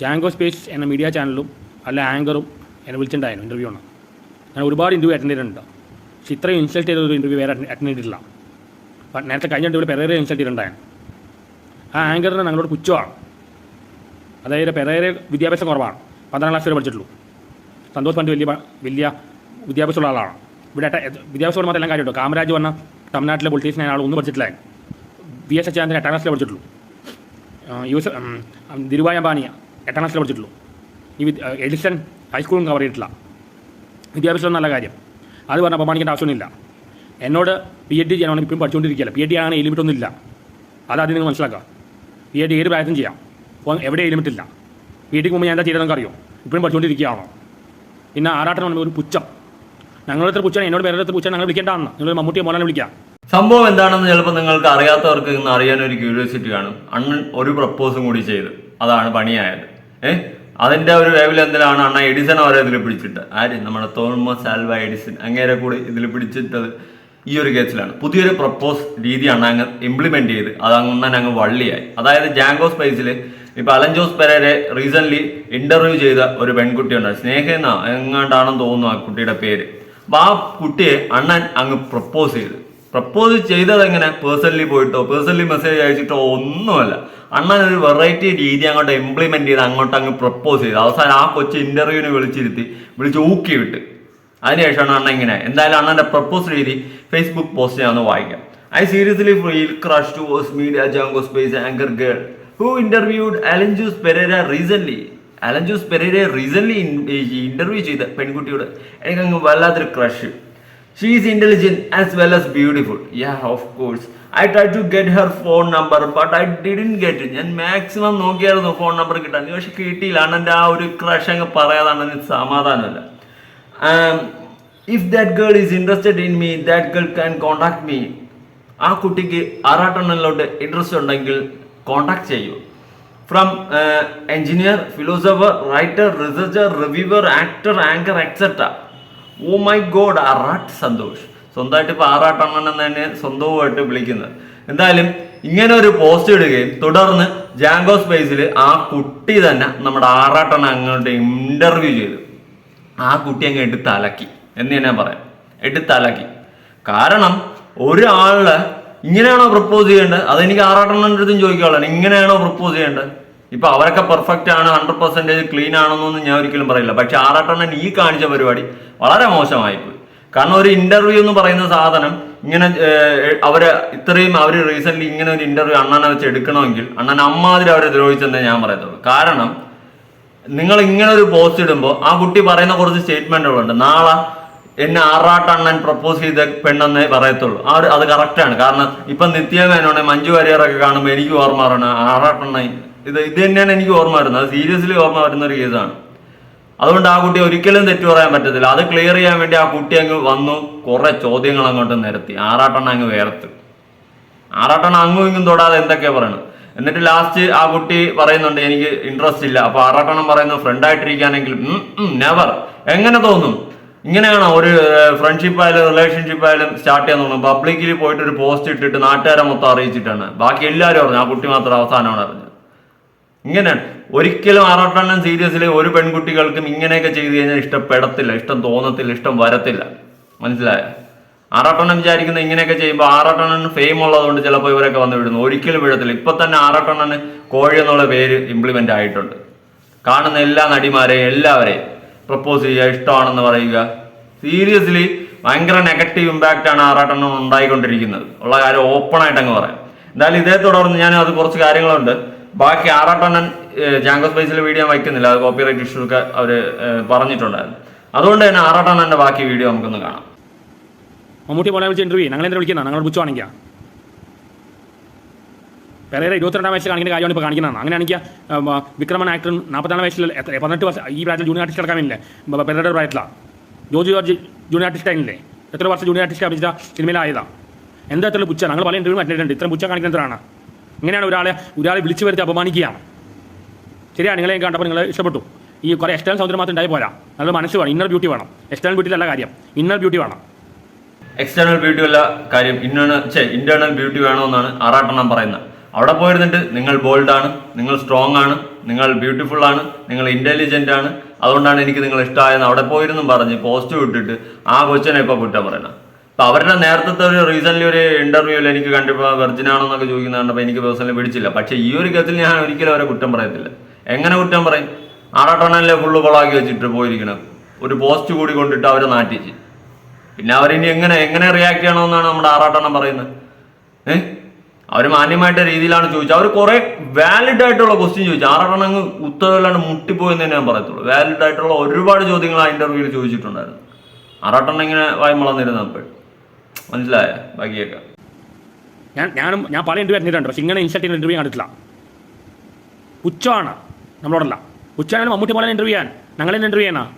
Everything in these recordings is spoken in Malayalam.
ജാങ്കോ സ്പേസ് എന്ന മീഡിയ ചാനലും അല്ല ആങ്കറും എന്നെ വിളിച്ചിട്ടുണ്ടായിരുന്നു ഇന്റർവ്യൂ ആണ് ഞാൻ ഒരുപാട് ഇന്റർവ്യൂ അറ്റൻഡ് ചെയ്തിട്ടുണ്ട്. പക്ഷേ ഇത്രയും ഇൻസൾട്ട് ചെയ്ത ഒരു ഇന്റർവ്യൂ വേറെ അറ്റൻഡ് ചെയ്തിട്ടില്ല. നേരത്തെ കഴിഞ്ഞ ഇന്റർവ്യൂ പെരേരെ ഇൻസൾട്ട് ചെയ്തിട്ടുണ്ടായിരുന്നു. ആ ആങ്കറിന് ഞങ്ങളോട് പുച്ഛമാണ് അതായത് പെരേരെ വിദ്യാഭ്യാസം കുറവാണ്. പന്ത്രണ്ടാം ക്ലാസ് വരെ പഠിച്ചിട്ടുള്ളൂ. സന്തോഷ് പണ്ട് വലിയ വലിയ വിദ്യാഭ്യാസമുള്ള ആളാണ്. ഇവിടെ വിദ്യാഭ്യാസം മാത്രം എല്ലാം കാര്യമുണ്ട്. കാമരാജ് വന്ന തമിഴ്നാട്ടിലെ പൊളിറ്റീഷ്യൻ ആൾ ഒന്നും പഠിച്ചിട്ടില്ലായിരുന്നു. വി എസ് അച്യുതാനന്ദൻ എട്ടാം ക്ലാസ്സിലെ പഠിച്ചിട്ടുള്ളൂ. യൂസ് ധിരുവായ ഉം, ധിരുഭായ് അംബാനി എട്ടാം ക്ലാസ്സിൽ പഠിച്ചിട്ടുള്ളൂ. ഈ എഡിസൺ ഹൈസ്കൂളും കവർ ചെയ്തിട്ടില്ല. വിദ്യാഭ്യാസം നല്ല കാര്യം. അത് പറഞ്ഞ് അപമാനിക്കേണ്ട ആവശ്യമൊന്നുമില്ല. എന്നോട് പി എച്ച് ഡി ചെയ്യാനാണ് ഇപ്പം പഠിച്ചുകൊണ്ടിരിക്കുകയല്ല. പി എച്ച് ഡി ആണ് ഈ ലിമിറ്റ് ഒന്നുമില്ല. അതാദ്യം നിങ്ങൾ മനസ്സിലാക്കുക. പി എച്ച് ഡി ഏത് പ്രായത്തിലും ചെയ്യാം. അപ്പോൾ എവിടെ ലിമിറ്റ് ഇല്ല. പി എച്ച് ഡിക്ക് മുമ്പ് ഞാൻ എന്താ ചെയ്തതെന്ന് അറിയോ? ഇപ്പോഴും പഠിച്ചുകൊണ്ടിരിക്കുകയാണോ. പിന്നെ ആറാട്ടം ഒരു പുച്ഛം. ഞങ്ങളുടെ പുച്ഛം എന്നോട് വേറെ പുച്ഛം ഞങ്ങൾ വിളിക്കേണ്ടതാണ്. നിങ്ങൾ മമ്മൂട്ടിയെ മോനെ വിളിക്കാം സംഭവം എന്താണെന്ന് ചിലപ്പോൾ നിങ്ങൾക്ക് അറിയാത്തവർക്ക് ഇന്ന് അറിയാൻ ഒരു ക്യൂരിയോസിറ്റി അണ്ണൻ ഒരു പ്രപ്പോസും കൂടി ചെയ്ത്. അതാണ് പണിയായത്. ഏ? അതിന്റെ ഒരു ലെവലെന്തിലാണ് അണ്ണ എഡിസൺ അവരെ ഇതിൽ പിടിച്ചിട്ട്? ആര്? നമ്മുടെ തോമസ് ആൽവ എഡിസൺ അങ്ങേരെ കൂടി ഇതിൽ പിടിച്ചിട്ടത് ഈ ഒരു കേസിലാണ്. പുതിയൊരു പ്രപ്പോസ് രീതിയാണ് അങ്ങ് ഇംപ്ലിമെന്റ് ചെയ്ത് അത് അങ്ങനെ അങ്ങ് വള്ളിയായി. അതായത് ജാങ്കോ സ്പേസിൽ ഇപ്പൊ അലൻ ജോസ് പെരേരെ റീസെന്റ് ഇന്റർവ്യൂ ചെയ്ത ഒരു പെൺകുട്ടിയുണ്ട് സ്നേഹെന്ന എങ്ങാണ്ടാണെന്ന് തോന്നുന്നു ആ കുട്ടിയുടെ പേര്. അപ്പൊ ആ കുട്ടിയെ അണ്ണൻ അങ്ങ് പ്രപ്പോസ് ചെയ്ത്. പ്രപ്പോസ് ചെയ്തത് എങ്ങനെ പേഴ്സണലി പോയിട്ടോ? പേഴ്സണലി മെസ്സേജ് അയച്ചിട്ടോ? ഒന്നുമല്ല. അണ്ണൻ ഒരു വെറൈറ്റി രീതി അങ്ങോട്ട് ഇംപ്ലിമെന്റ് ചെയ്ത് അങ്ങോട്ട് അങ്ങ് പ്രപ്പോസ് ചെയ്ത്. അവസാനം ആ കൊച്ചു ഇന്റർവ്യൂവിന് വിളിച്ചിരുത്തി. വിളിച്ച് ഊക്കി വിട്ട്. അതിനുശേഷമാണ് അണ്ണൻ ഇങ്ങനെ. എന്തായാലും അണ്ണന്റെ പ്രപ്പോസ് രീതി ഫേസ്ബുക്ക് പോസ്റ്റ് ഞാൻ ഒന്ന് വായിക്കാം. I seriously feel crush to vos media Jango space anchor girl who interviewed Alin Jose Perera recent Alin Jose Perera recent interview ചെയ്ത പെൺകുട്ടിയോട്. എനിക്കങ്ങ് വല്ലാത്തൊരു crush she is intelligent as well as beautiful yeah of course I try to get her phone number but I didn't get ഞാൻ മാക്സിമം നോക്കിയായിരുന്നു ഫോൺ നമ്പർ കിട്ടാൻ. പക്ഷെ കിട്ടിയില്ല അണ്ണന്റെ ആ ഒരു ക്രഷ് അങ്ങ് പറയാതാണ് അണ്ണന് സമാധാനമല്ല. If that girl is interested in me that girl can contact me ആ കുട്ടിക്ക് ആറാട്ടെണ്ണലിലോട്ട് ഇൻട്രസ്റ്റ് ഉണ്ടെങ്കിൽ കോണ്ടാക്ട് ചെയ്യൂ. From engineer philosopher writer researcher reviewer actor anchor etcetera oh my God Arattu Santhosh. സ്വന്തമായിട്ട് ഇപ്പോൾ ആറാട്ടണ്ണൻ എന്ന് തന്നെ സ്വന്തവുമായിട്ട് വിളിക്കുന്നത്. എന്തായാലും ഇങ്ങനെ ഒരു പോസ്റ്റ് ഇടുകയും തുടർന്ന് ജാങ്കോ സ്പേസിൽ ആ കുട്ടി തന്നെ നമ്മുടെ ആറാട്ടണ്ണ അങ്ങോട്ട് ഇന്റർവ്യൂ ചെയ്തു. ആ കുട്ടി അങ്ങ് എടുത്തലക്കി എന്ന് തന്നെ പറയാം. എടുത്തലക്കി കാരണം ഒരാളെ ഇങ്ങനെയാണോ പ്രപ്പോസ് ചെയ്യേണ്ടത്? അതെനിക്ക് ആറാട്ടെണ്ണന്റെ അടുത്തും ചോദിക്കാനുള്ള ഇങ്ങനെയാണോ പ്രപ്പോസ് ചെയ്യേണ്ടത്? ഇപ്പൊ അവരൊക്കെ പെർഫെക്റ്റ് ആണ് ഹൺഡ്രഡ് പെർസെന്റേജ് ക്ലീൻ ആണെന്നൊന്നും ഞാൻ ഒരിക്കലും പറയില്ല. പക്ഷെ ആറാട്ടെണ്ണൻ ഈ കാണിച്ച പരിപാടി വളരെ മോശമായിപ്പോയി. കാരണം ഒരു ഇന്റർവ്യൂ എന്ന് പറയുന്ന സാധനം ഇങ്ങനെ അവർ ഇത്രയും അവർ റീസെന്റ് ഇങ്ങനെ ഒരു ഇന്റർവ്യൂ അണ്ണനെ വെച്ച് എടുക്കണമെങ്കിൽ അണ്ണൻ അമ്മാതിരി അവരെ ദ്രോഹിച്ചെന്നേ ഞാൻ പറയത്തുള്ളൂ. കാരണം നിങ്ങൾ ഇങ്ങനെ ഒരു പോസ്റ്റ് ഇടുമ്പോൾ ആ കുട്ടി പറയുന്ന കുറച്ച് സ്റ്റേറ്റ്മെന്റുകളുണ്ട് നാളെ എന്നെ ആറാട്ടണ്ണൻ പ്രപ്പോസ് ചെയ്ത പെണ്ണെന്നേ പറയത്തുള്ളൂ. ആ ഒരു അത് കറക്റ്റാണ് കാരണം ഇപ്പൊ നിത്യമേനോടെ മഞ്ജു വാര്യറൊക്കെ കാണുമ്പോൾ എനിക്ക് ഓർമ്മ പറയണം ആറാട്ടണ്ണൻ ഇത് ഇത് തന്നെയാണ് എനിക്ക് ഓർമ്മ വരുന്നത്. അത് സീരിയസ്ലി ഓർമ്മ വരുന്ന ഒരു കേസാണ് അതുകൊണ്ട് ആ കുട്ടി ഒരിക്കലും തെറ്റു പറയാൻ പറ്റത്തില്ല. അത് ക്ലിയർ ചെയ്യാൻ വേണ്ടി ആ കുട്ടി അങ്ങ് വന്നു കുറെ ചോദ്യങ്ങൾ അങ്ങോട്ട് നിരത്തി. ആറാട്ടെണ്ണ അങ്ങ് വേർത്ത്. ആറാട്ടെണ്ണ അങ്ങും ഇങ്ങും തൊടാതെ എന്തൊക്കെയാ പറയണത്? എന്നിട്ട് ലാസ്റ്റ് ആ കുട്ടി പറയുന്നുണ്ട് എനിക്ക് ഇൻട്രസ്റ്റ് ഇല്ല. അപ്പൊ ആറാട്ടെണ്ണം പറയുന്നു ഫ്രണ്ട് ആയിട്ടിരിക്കുകയാണെങ്കിൽ നെവർ എങ്ങനെ തോന്നും? ഇങ്ങനെയാണോ? ഒരു ഫ്രണ്ട്ഷിപ്പ് ആയാലും റിലേഷൻഷിപ്പ് ആയാലും സ്റ്റാർട്ട് ചെയ്യാൻ തോന്നുന്നു പബ്ലിക്കിൽ പോയിട്ട് ഒരു പോസ്റ്റ് ഇട്ടിട്ട് നാട്ടുകാരെ മൊത്തം അറിയിച്ചിട്ടാണ്. ബാക്കി എല്ലാവരും അറിഞ്ഞു. ആ കുട്ടി മാത്രം അവസാനമാണ് അറിഞ്ഞത് ഇങ്ങനെയാണ്. ഒരിക്കലും ആറാട്ടെണ്ണം സീരിയസിൽ ഒരു പെൺകുട്ടികൾക്കും ഇങ്ങനെയൊക്കെ ചെയ്തു കഴിഞ്ഞാൽ ഇഷ്ടപ്പെടത്തില്ല ഇഷ്ടം തോന്നത്തില്ല ഇഷ്ടം വരത്തില്ല. മനസ്സിലായ? ആറാട്ടെണ്ണം വിചാരിക്കുന്ന ഇങ്ങനെയൊക്കെ ചെയ്യുമ്പോൾ ആറാട്ടെണ്ണന് ഫെയിം ഉള്ളതുകൊണ്ട് ചിലപ്പോൾ ഇവരൊക്കെ വന്ന് വിടുന്നു. ഒരിക്കലും വിടത്തില്ല. ഇപ്പൊ തന്നെ ആറാട്ടെണ്ണന് കോഴി എന്നുള്ള പേര് ഇംപ്ലിമെന്റ് ആയിട്ടുണ്ട്. കാണുന്ന എല്ലാ നടിമാരെയും എല്ലാവരെയും പ്രപ്പോസ് ചെയ്യുക ഇഷ്ടമാണെന്ന് പറയുക. സീരിയസ്ലി ഭയങ്കര നെഗറ്റീവ് ഇമ്പാക്റ്റ് ആണ് ആറാട്ടെണ്ണം ഉണ്ടായിക്കൊണ്ടിരിക്കുന്നത്. ഉള്ള കാര്യം ഓപ്പൺ ആയിട്ട് അങ്ങ് പറയാം. എന്തായാലും ഇതേ തുടർന്ന് ഞാൻ അത് കുറച്ച് കാര്യങ്ങളുണ്ട്. ബാക്കി ആറാട്ടെണ്ണൻ ജാങ്കോ സ്പേസിൽ വീഡിയോ വയ്ക്കുന്നില്ല. അത് കോപ്പിറൈറ്റ് ഇഷ്യൂ ഒക്കെ അവർ പറഞ്ഞിട്ടുണ്ടായിരുന്നു. അതുകൊണ്ട് തന്നെ ആറാട്ടെണ്ണന്റെ ബാക്കി വീഡിയോ നമുക്കൊന്ന് കാണാം. മമ്മൂട്ടി പോലെ വിളിച്ച ഇന്റർവ്യൂ ഞങ്ങൾ എന്താ വിളിക്കുന്ന? ഞങ്ങൾ പുച്ഛമാണെങ്കിൽ പെരേര ഇരുപത്തിരണ്ടാം വയസ്സിൽ കാണിക്കുന്ന കാര്യമാണ് ഇപ്പോൾ കാണിക്കുന്നത് അങ്ങനെയാണെങ്കിൽ വിക്രമൻ ആക്ടർ നാൽപ്പത്തിനാല് വയസ്സിൽ പതിനെട്ട് വർഷം ഈ പ്രായത്തിൽ ജൂനിയർ ആർട്ടിസ്റ്റ് കിടക്കാനില്ലേ പെരേരുടെ പ്രായത്തിലാണ് ജോജി ജോർജ് ജൂനിയർ ആർട്ടിസ്റ്റ് ആയില്ലേ എത്ര വർഷം ജൂനിയർ ആർട്ടിസ്റ്റ് അഭിനയിച്ച സിനിമയിലായതാണ് എന്താ എത്ര പുച്ഛ? ഞങ്ങൾ പല ഇന്റർവ്യൂ അറ്റൻഡ് ഇത്രയും പുച്ഛ കാണിക്കുന്നതാണ് ഇങ്ങനെയാണ് ഒരാളെ ഒരാളെ വിളിച്ചു വരുത്തി അപമാനിക്കുകയാണ്. ശരിയാണ് നിങ്ങളെ കണ്ടപ്പോൾ നിങ്ങൾ ഇഷ്ടപ്പെട്ടു. ഈ കുറേ എക്സ്റ്റേണൽ സൗന്ദര്യം മാത്രം ഉണ്ടായി പോരാ. നല്ല മനസ്സ് വേണം ഇന്നർ ബ്യൂട്ടി വേണം. എക്സ്റ്റേണൽ ബ്യൂട്ടി അല്ല കാര്യം. ഇന്നർ ബ്യൂട്ടി വേണം. എക്സ്റ്റേണൽ ബ്യൂട്ടി അല്ല കാര്യം. ഇന്റേണൽ ചേ ഇന്റേണൽ ബ്യൂട്ടി വേണമെന്നാണ് ആറാട്ടെണ്ണം പറയുന്നത്. അവിടെ പോയിരുന്നിട്ട് നിങ്ങൾ ബോൾഡ് ആണ് നിങ്ങൾ സ്ട്രോങ് ആണ് നിങ്ങൾ ബ്യൂട്ടിഫുൾ ആണ് നിങ്ങൾ ഇന്റലിജന്റ് ആണ്. അതുകൊണ്ടാണ് എനിക്ക് നിങ്ങൾ ഇഷ്ടമായെന്ന് അവിടെ പോയിരുന്നും പറഞ്ഞ് പോസ്റ്റ് വിട്ടിട്ട് ആ കൊച്ചിനെ ഇപ്പൊ കുറ്റം പറയണം അപ്പൊ അവരുടെ നേരത്തെ ഒരു റീസെന്റ് ഒരു ഇന്റർവ്യൂവിൽ എനിക്ക് കണ്ടിപ്പോൾ വെർജിൻ ആണെന്നൊക്കെ ചോദിക്കുന്ന കണ്ടപ്പോൾ എനിക്ക് പേഴ്സണലി പിടിച്ചില്ല. പക്ഷെ ഈ ഒരു കേസിൽ ഞാൻ ഒരിക്കലും അവരെ കുറ്റം പറയത്തില്ല. എങ്ങനെ കുറ്റം പറയും? ആറാട്ടണല്ലേ ഫുള്ള് കൊളാക്കി വെച്ചിട്ട് പോയിരിക്കണം. ഒരു പോസ്റ്റ് കൂടി കൊണ്ടിട്ട് അവരെ നാട്ടിച്ച് പിന്നെ അവരിനി എങ്ങനെ എങ്ങനെ റിയാക്ട് ചെയ്യണമെന്നാണ് നമ്മുടെ ആറാട്ടെണ്ണം പറയുന്നത്. ഏഹ് അവർ മാന്യമായിട്ട് രീതിയിലാണ് ചോദിച്ചത്. അവർ കുറെ വാലിഡ് ആയിട്ടുള്ള ക്വസ്റ്റ്യൻ ചോദിച്ചു. ആറാട്ടെണ്ണം അങ്ങ് മുട്ടിപ്പോയെന്ന് തന്നെ ഞാൻ പറയത്തുള്ളൂ. വാലിഡ് ആയിട്ടുള്ള ഒരുപാട് ചോദ്യങ്ങൾ ആ ഇന്റർവ്യൂവിൽ ചോദിച്ചിട്ടുണ്ടായിരുന്നു. ആറാട്ടെണ്ണം ഇങ്ങനെ വായ്മളന്നിരുന്നപ്പോൾ മനസ്സിലായ? ബാക്കിയൊക്കെ. ഞാൻ ഞാനും ഞാൻ പല ഇന്റർവ്യൂ അറ്റൻഡ് പക്ഷെ ഇങ്ങനെ ഇൻസൾട്ട് ചെയ്യുന്ന ഇന്റർവ്യൂ കണ്ടിട്ടില്ല. പുച്ഛമാണ് നമ്മളോടല്ല. പുച്ഛമാണ് മമ്മൂട്ടി പോലെ ഇന്റർവ്യൂ ചെയ്യാൻ. ഞങ്ങളെ ഇന്റർവ്യൂ ചെയ്യണ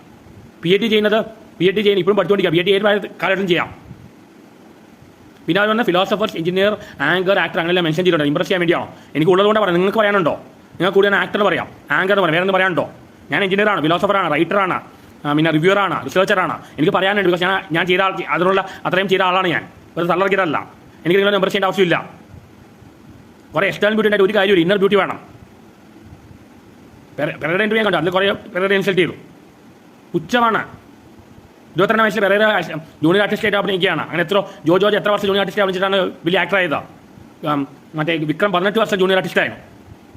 പി എച്ച് ഡി ചെയ്യുന്നത് പി എച്ച് ഡി ചെയ്യുന്ന ഇപ്പോഴും പഠിച്ചുകൊണ്ടിരിക്കുക പി എച്ച് ഡി ഏത് കാലഘട്ടം ചെയ്യാം? പിന്നെ അത് പറഞ്ഞാൽ ഫിലോസഫേഴ്സ് എഞ്ചിനീയർ ആങ്കർ ആക്ടർ അങ്ങനെല്ലാം മെൻഷൻ ചെയ്തിട്ടുണ്ട്. ഇമ്പ്രസ് ചെയ്യാൻ വേണ്ടിയാണോ? എനിക്ക് ഉള്ളതുകൊണ്ട് പറയാം. നിങ്ങൾക്ക് പറയാനുണ്ടോ? നിങ്ങൾക്ക് കൂടുതൽ ആക്ടർ പറയാം. ആങ്കർ പറയാം. വേറെ പറയാനുണ്ടോ? ഞാൻ എഞ്ചിനീയറാണ് ഫിലോസഫറാണ് റൈറ്ററാണ് പിന്നെ റിവ്യൂറാണ് റിസർച്ചറാണ്. എനിക്ക് പറയാനുണ്ട് ബിക്കോസ് ഞാൻ ഞാൻ ചെയ്ത ആൾ അതിനുള്ള അത്രയും ചെയ്ത ആളാണ് ഞാൻ. ഒരു തള്ളർക്കിതല്ല എനിക്ക് നിങ്ങളുടെ മെമ്പർ ചെയ്യേണ്ട ആവശ്യമില്ല. കുറേ എക്സ്റ്റേണൽ ബ്യൂട്ടി ഉണ്ടായിട്ട് ഒരു കാര്യമില്ല ഇന്നർ ബ്യൂട്ടി വേണം. പെരയുടെ ഇന്റർവ്യൂ കണ്ടു. അതിൽ കുറേ പെരയുടെ ഇൻസൾട്ട് ചെയ്തു. പുച്ഛമാണ്. ഇരുപത്തിരണ്ട് വയസ്സിൽ പെരേര ജൂനിയർ ആർട്ടിസ്റ്റായിട്ട് അഭിനയിക്കുകയാണ്. അങ്ങനെ എത്ര ജോ ജോർജ് എത്ര വർഷം ജൂനിയർ ആർട്ടിസ്റ്റ് അഭിനയിച്ചിട്ടാണ് വലിയ ആക്ടർ ആയത്. മറ്റേ വിക്രം പതിനെട്ട് വർഷം ജൂനിയർ ആർട്ടിസ്റ്റായിരുന്നു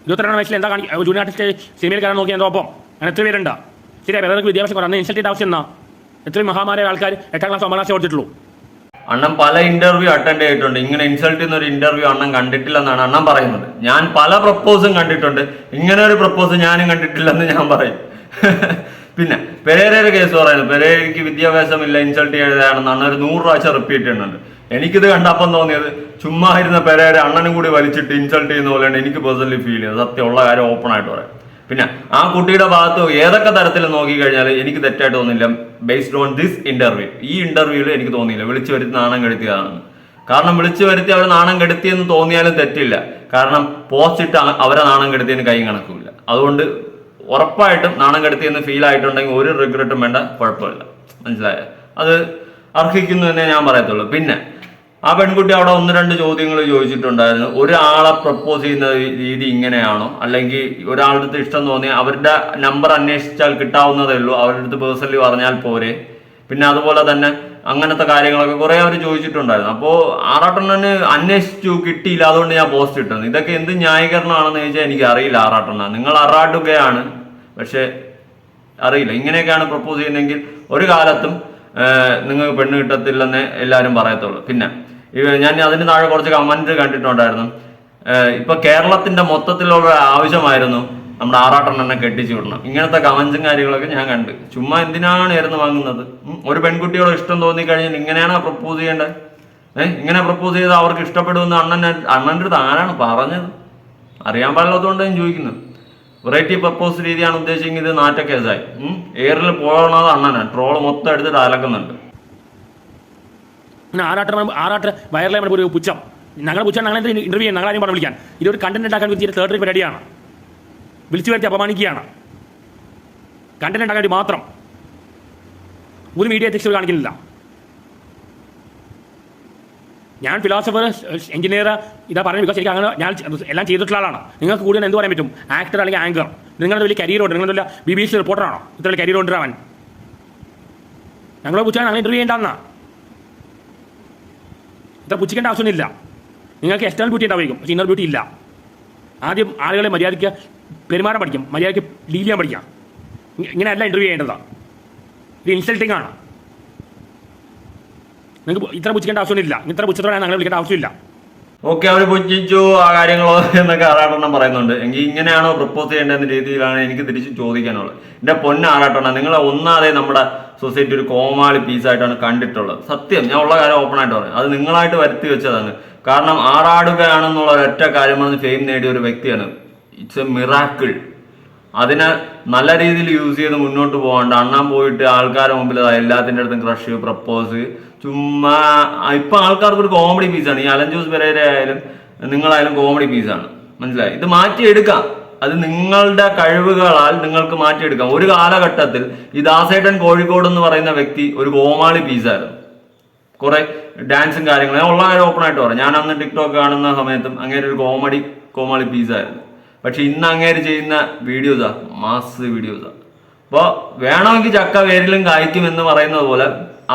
ഇരുപത്തിരണ്ട് വയസ്സിൽ എന്താ കാണി ജൂനിയർ ആർട്ടിസ്റ്റ് സിനിമയിൽ കയറാൻ നോക്കി എന്റെ ഒപ്പം അങ്ങനെ എത്ര പേരുണ്ട്? ശരി പെരേരക്ക് വിദ്യാഭ്യാസം കുറവാണ് ഇൻസൾട്ട് ആവശ്യം എന്നാ എത്രയും മഹാമാരായ ആൾക്കാർ എട്ടാം ക്ലാസ് ഒമ്പതാം ക്ലാസ് അണ്ണൻ പല ഇന്റർവ്യൂ അറ്റൻഡ് ചെയ്തിട്ടുണ്ട്. ഇങ്ങനെ ഇൻസൾട്ട് ചെയ്യുന്ന ഒരു ഇന്റർവ്യൂ അണ്ണൻ കണ്ടിട്ടില്ലെന്നാണ് അണ്ണൻ പറയുന്നത്. ഞാൻ പല പ്രപ്പോസും കണ്ടിട്ടുണ്ട്. ഇങ്ങനെ ഒരു പ്രപ്പോസ് ഞാനും കണ്ടിട്ടില്ലെന്ന് ഞാൻ പറയും. പിന്നെ പെരേരയുടെ കേസ് പറയുന്നത് പെരേരയ്ക്ക് വിദ്യാഭ്യാസമില്ല ഇൻസൾട്ട് ചെയ്തതാണെന്ന് അണ്ണൻ ഒരു നൂറ് പ്രാവശ്യം റിപ്പീറ്റ് ചെയ്യുന്നുണ്ട്. എനിക്കിത് കണ്ടപ്പം തോന്നിയത് ചുമ്മാ ഇരുന്ന പെരേര അണ്ണനും കൂടി വലിച്ചിട്ട് ഇൻസൾട്ട് ചെയ്യുന്ന പോലെയാണ് എനിക്ക് പേഴ്സണലി ഫീൽ ചെയ്തത്. സത്യമുള്ള കാര്യം ഓപ്പൺ ആയിട്ട് പറയാം. പിന്നെ ആ കുട്ടിയുടെ ഭാഗത്ത് ഏതൊക്കെ തരത്തിൽ നോക്കിക്കഴിഞ്ഞാൽ എനിക്ക് തെറ്റായിട്ട് തോന്നില്ല. ബേസ്ഡ് ഓൺ ദിസ് ഇന്റർവ്യൂ ഈ ഇന്റർവ്യൂവിൽ എനിക്ക് തോന്നിയില്ല. വിളിച്ചു വരുത്തി നാണം കെടുത്തിയതാണെന്ന് കാരണം വിളിച്ചു വരുത്തി അവർ നാണം കെടുത്തിയെന്ന് തോന്നിയാലും തെറ്റില്ല. കാരണം പോസ്റ്റ് ഇട്ട് അവരെ നാണം കെടുത്തിയതിന് കൈ കണക്കില്ല. അതുകൊണ്ട് ഉറപ്പായിട്ടും നാണം കെടുത്തിയെന്ന് ഫീൽ ആയിട്ടുണ്ടെങ്കിൽ ഒരു റിഗ്രറ്റും വേണ്ട കുഴപ്പമില്ല. മനസ്സിലായ? അത് അർഹിക്കുന്നു എന്നേ ഞാൻ പറയത്തുള്ളൂ. പിന്നെ ആ പെൺകുട്ടി അവിടെ ഒന്ന് രണ്ട് ചോദ്യങ്ങൾ ചോദിച്ചിട്ടുണ്ടായിരുന്നു. ഒരാളെ പ്രപ്പോസ് ചെയ്യുന്ന രീതി ഇങ്ങനെയാണോ? അല്ലെങ്കിൽ ഒരാളുടെ അടുത്ത് ഇഷ്ടം തോന്നി അവരുടെ നമ്പർ അന്വേഷിച്ചാൽ കിട്ടാവുന്നതേ ഉള്ളൂ. അവരുടെ അടുത്ത് പേഴ്സണലി പറഞ്ഞാൽ പോരെ. പിന്നെ അതുപോലെ തന്നെ അങ്ങനത്തെ കാര്യങ്ങളൊക്കെ കുറെ അവർ ചോദിച്ചിട്ടുണ്ടായിരുന്നു. അപ്പോൾ ആറാട്ടണ്ണന് അന്വേഷിച്ചു കിട്ടിയില്ല. അതുകൊണ്ട് ഞാൻ പോസ്റ്റ് ഇട്ടത്. ഇതൊക്കെ എന്ത് ന്യായീകരണമാണെന്ന് ചോദിച്ചാൽ എനിക്ക് അറിയില്ല ആറാട്ടണ്ണ. നിങ്ങൾ അറാടുകയാണ്. പക്ഷേ അറിയില്ല. ഇങ്ങനെയൊക്കെയാണ് പ്രപ്പോസ് ചെയ്യുന്നതെങ്കിൽ ഒരു കാലത്തും നിങ്ങൾക്ക് പെണ്ണ് കിട്ടത്തില്ലെന്ന് എല്ലാവരും പറയത്തുള്ളൂ. പിന്നെ ഞാൻ അതിന് താഴെ കുറച്ച് കമന്റ് കണ്ടിട്ടുണ്ടായിരുന്നു. ഇപ്പൊ കേരളത്തിന്റെ മൊത്തത്തിലുള്ള ആവശ്യമായിരുന്നു നമ്മുടെ ആറാട്ടെണ്ണനെ കെട്ടിച്ചു വിടണം. ഇങ്ങനത്തെ കമന്റ്സും കാര്യങ്ങളൊക്കെ ഞാൻ കണ്ട്. ചുമ്മാ എന്തിനാണ് ഇരുന്ന് വാങ്ങുന്നത്? ഒരു പെൺകുട്ടിയോട് ഇഷ്ടം തോന്നി കഴിഞ്ഞാൽ ഇങ്ങനെയാണ് പ്രപ്പോസ് ചെയ്യേണ്ടത്? ഏഹ് ഇങ്ങനെ പ്രപ്പോസ് ചെയ്ത് അവർക്ക് ഇഷ്ടപ്പെടുമെന്ന് അണ്ണൻ അണ്ണന്റെ അടുത്ത് ആരാണ് പറഞ്ഞത്? അറിയാൻ പാടില്ലാത്തതുകൊണ്ട് ഞാൻ ചോദിക്കുന്നത്. വെറൈറ്റി പ്രപ്പോസ് രീതിയാണ് ഉദ്ദേശിക്കുന്നത് നാറ്റക്കേസായി. നാറ്റ കേസായി എയറിൽ പോകണത് അണ്ണനാണ് ട്രോൾ മൊത്തം എടുത്തിട്ട് അലക്കുന്നുണ്ട്. പിന്നെ ആറാട്ട് ആറാട്ട് വയറിലെ ഒരു പുച്ഛം. ഞങ്ങളുടെ പുച്ഛം ഞങ്ങൾ ഇന്റർവ്യൂ ചെയ്യാൻ ഞങ്ങളാരും പറഞ്ഞു വിളിക്കാൻ. ഇതൊരു കണ്ടന്റ് ഉണ്ടാക്കാൻ വിളിച്ച തേർഡ് പരിപാടിയാണ് വിളിച്ചു വരുത്തി അപമാനിക്കുകയാണ്. കണ്ടന്റ് ഉണ്ടാക്കാൻ മാത്രം. ഒരു മീഡിയ അധ്യക്ഷർ കാണിക്കുന്നില്ല. ഞാൻ ഫിലോസഫർ എഞ്ചിനീയർ ഇതാ പറഞ്ഞു ബിക്കോസ് എനിക്ക് അങ്ങനെ ഞാൻ എല്ലാം ചെയ്തിട്ടുള്ള ആളാണ്. നിങ്ങൾക്ക് കൂടുതൽ എന്ത് പറയാൻ പറ്റും? ആക്ടർ അല്ലെങ്കിൽ ആങ്കർ നിങ്ങളുടെ വലിയ കരിയർ ഉണ്ട് നിങ്ങളുടെ വലിയ ബി ബി സി റിപ്പോർട്ടറാണോ ഇത്ര കരിയർ കൊണ്ടുവരാൻ ഞങ്ങളെ കുറിച്ചാണ് ഞങ്ങൾ ഇന്റർവ്യൂ ചെയ്യേണ്ടെന്നാ ഇത്ര പുച്ഛിക്കേണ്ട ആവശ്യമൊന്നുമില്ല. നിങ്ങൾക്ക് എക്സ്റ്റേണൽ ബ്യൂട്ടി ഉണ്ടാവും ഇന്നർ ബ്യൂട്ടി ഇല്ല. ആദ്യം ആളുകളെ മര്യാദയ്ക്ക് പെരുമാറാൻ പഠിക്കും മര്യാദയ്ക്ക് ഡീൽ ചെയ്യാൻ പഠിക്കാം. ഇങ്ങനെ ഇങ്ങനെയല്ല ഇന്റർവ്യൂ ചെയ്യേണ്ടതാണ് ഇത് ഇൻസൾട്ടിംഗ് ആണ്. നിങ്ങൾക്ക് ഇത്ര പുച്ഛിക്കേണ്ട ആവശ്യമൊന്നുമില്ല. ഇത്ര പുച്ഛത്തോടെ ഞങ്ങളെ വിളിക്കേണ്ട ആവശ്യമില്ല. ഓക്കെ അവർ പുച്ഛിച്ചു ആ കാര്യങ്ങളോ എന്നൊക്കെ ആറാട്ടെണ്ണം പറയുന്നുണ്ട്. എങ്കിൽ ഇങ്ങനെയാണോ പ്രപ്പോസ് ചെയ്യേണ്ടതെന്ന രീതിയിലാണ് എനിക്ക് തിരിച്ച് ചോദിക്കാനുള്ളത്. എന്റെ പൊന്ന ആറാട്ടെണ്ണം നിങ്ങളെ ഒന്നാതെ നമ്മുടെ സൊസൈറ്റി ഒരു കോമാളി പീസായിട്ടാണ് കണ്ടിട്ടുള്ളത്. സത്യം ഞാൻ ഉള്ള കാര്യം ഓപ്പൺ ആയിട്ട് പറയാം. അത് നിങ്ങളായിട്ട് വരുത്തി വെച്ചതാണ്. കാരണം ആറാടുകയാണെന്നുള്ള ഒരൊറ്റ കാര്യം പറഞ്ഞ് ഫെയിം നേടിയ ഒരു വ്യക്തിയാണ്. ഇറ്റ്സ് എ മിറാക്കിൾ അതിനെ നല്ല രീതിയിൽ യൂസ് ചെയ്ത് മുന്നോട്ട് പോകാണ്ട് അണ്ണാൻ പോയിട്ട് ആൾക്കാരെ മുമ്പിൽ എല്ലാത്തിന്റെ അടുത്തും ക്രഷ് പ്രപ്പോസ് ചുമ്മാ ഇപ്പം ആൾക്കാർക്ക് ഒരു കോമഡി പീസാണ് ഈ അലൻ ജോസ് പെരേര ആയാലും നിങ്ങളായാലും കോമഡി പീസാണ് മനസ്സിലായി? ഇത് മാറ്റിയെടുക്കാം. അത് നിങ്ങളുടെ കഴിവുകളാൽ നിങ്ങൾക്ക് മാറ്റിയെടുക്കാം. ഒരു കാലഘട്ടത്തിൽ ഈ ദാസേട്ടൻ കോഴിക്കോട് എന്ന് പറയുന്ന വ്യക്തി ഒരു കോമാളി പീസായിരുന്നു കുറെ ഡാൻസും കാര്യങ്ങളും. ഉള്ള കാര്യം ഓപ്പൺ ആയിട്ട് പറയാം. ഞാൻ അന്ന് ടിക്ടോക്ക് കാണുന്ന സമയത്തും അങ്ങനെ ഒരു കോമഡി കോമാളി പീസായിരുന്നു പക്ഷെ ഇന്ന് അങ്ങേര് ചെയ്യുന്ന വീഡിയോസാ മാസ് വീഡിയോസാ അപ്പോൾ വേണമെങ്കിൽ ചക്ക വേരിലും കായ്ക്കും എന്ന് പറയുന്നത് പോലെ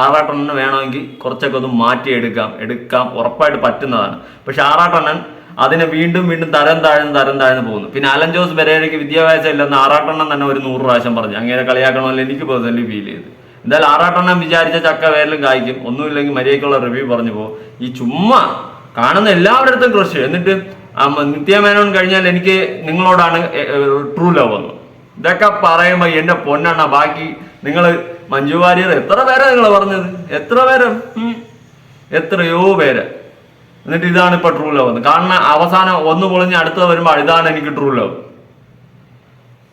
ആറാട്ടെണ്ണൻ വേണമെങ്കിൽ കുറച്ചൊക്കെ ഒന്ന് മാറ്റിയെടുക്കാം എടുക്കാം. ഉറപ്പായിട്ട് പറ്റുന്നതാണ്. പക്ഷെ ആറാട്ടെണ്ണൻ അതിനെ വീണ്ടും വീണ്ടും തരം താഴ്ന്ന് തരം താഴ്ന്ന് പോകുന്നു. പിന്നെ അലൻ ജോസ് പെരേരയ്ക്ക് വിദ്യാഭ്യാസം ഇല്ലെന്ന് ആറാട്ടെണ്ണം തന്നെ ഒരു നൂറ് പ്രാവശ്യം പറഞ്ഞു. അങ്ങനെ കളിയാക്കണമെന്ന് എനിക്ക് പേഴ്സണലി ഫീൽ ചെയ്തു. എന്തായാലും ആറാട്ടെണ്ണം വിചാരിച്ച ചക്ക വേരിലും കായ്ക്കും. ഒന്നുമില്ലെങ്കിൽ മര്യാദക്കുള്ള റിവ്യൂ പറഞ്ഞു പോകും. ഈ ചുമ്മാ കാണുന്ന എല്ലാവരുടെ അടുത്തും ക്രഷ് എന്നിട്ട് നിത്യമേനോൻ കഴിഞ്ഞാൽ എനിക്ക് നിങ്ങളോടാണ് ട്രൂ ലവ് വന്നു ഇതൊക്കെ പറയുമ്പോ എന്റെ പൊന്നാണ്. ബാക്കി നിങ്ങൾ മഞ്ജു വാര്യർ എത്ര പേരാ നിങ്ങൾ പറഞ്ഞത്? എത്ര പേര്? എത്രയോ പേര്. എന്നിട്ട് ഇതാണ് ഇപ്പൊ ട്രൂ ലവ് എന്ന്. കാരണം അവസാനം ഒന്ന് പൊളിഞ്ഞ് അടുത്തത് വരുമ്പോൾ ഇതാണ് എനിക്ക് ട്രൂ ലവ്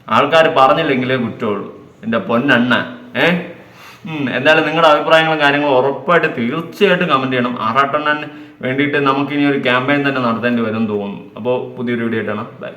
ആൾക്കാർ പറഞ്ഞില്ലെങ്കിലേ കുറ്റമുള്ളൂ. എന്റെ പൊന്നെണ്ണ. ഏ? ഉം, എന്തായാലും നിങ്ങളുടെ അഭിപ്രായങ്ങളും കാര്യങ്ങളും ഉറപ്പായിട്ട് തീർച്ചയായിട്ടും കമന്റ് ചെയ്യണം. ആറാട്ടെണ്ണന് വേണ്ടിയിട്ട് നമുക്ക് ഇനി ഒരു ക്യാമ്പയിൻ തന്നെ നടത്തേണ്ടി വരും തോന്നുന്നു. അപ്പോൾ പുതിയൊരു വീഡിയോ ആയിട്ടാണ്. ബൈ